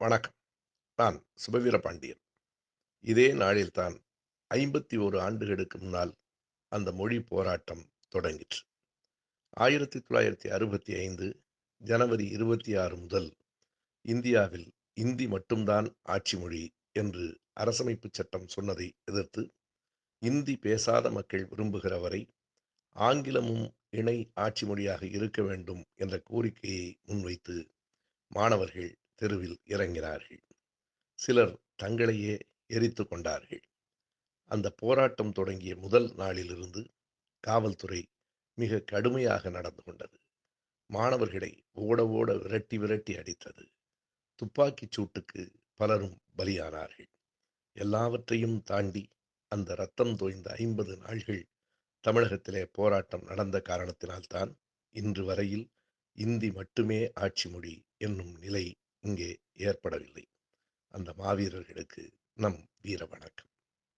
வணக்கம். நான் சுபவீர பாண்டியன். இதே நாளில்தான் ஐம்பத்தி ஒரு ஆண்டுகளுக்கு முன்னால் அந்த மொழி போராட்டம் தொடங்கிற்று. ஆயிரத்தி தொள்ளாயிரத்தி அறுபத்தி ஐந்து ஜனவரி இருபத்தி ஆறு முதல் இந்தியாவில் இந்தி மட்டும்தான் ஆட்சி மொழி என்று அரசமைப்பு சட்டம் சொன்னதை எதிர்த்து இந்தி பேசாத மக்கள் விரும்புகிற வரை ஆங்கிலமும் இணை ஆட்சி மொழியாக இருக்க வேண்டும் என்ற கோரிக்கையை முன்வைத்து மாணவர்கள் தெருவில் இறங்கினார்கள். சிலர் தங்களையே எரித்து கொண்டார்கள். அந்த போராட்டம் தொடங்கிய முதல் நாளிலிருந்து காவல்துறை மிக கடுமையாக நடந்து கொண்டது. மாணவர்களை ஓட ஓட விரட்டி விரட்டி அடித்தது. துப்பாக்கிச் சூட்டுக்கு பலரும் பலியானார்கள். எல்லாவற்றையும் தாண்டி அந்த ரத்தம் தோய்ந்த ஐம்பது நாள்கள் தமிழகத்திலே போராட்டம் நடந்த காரணத்தினால்தான் இன்று வரையில் இந்தி மட்டுமே ஆட்சி மொழி என்னும் நிலை இங்கே ஏற்படவில்லை. அந்த மாவீரர்களுக்கு நம் வீர வணக்கம்.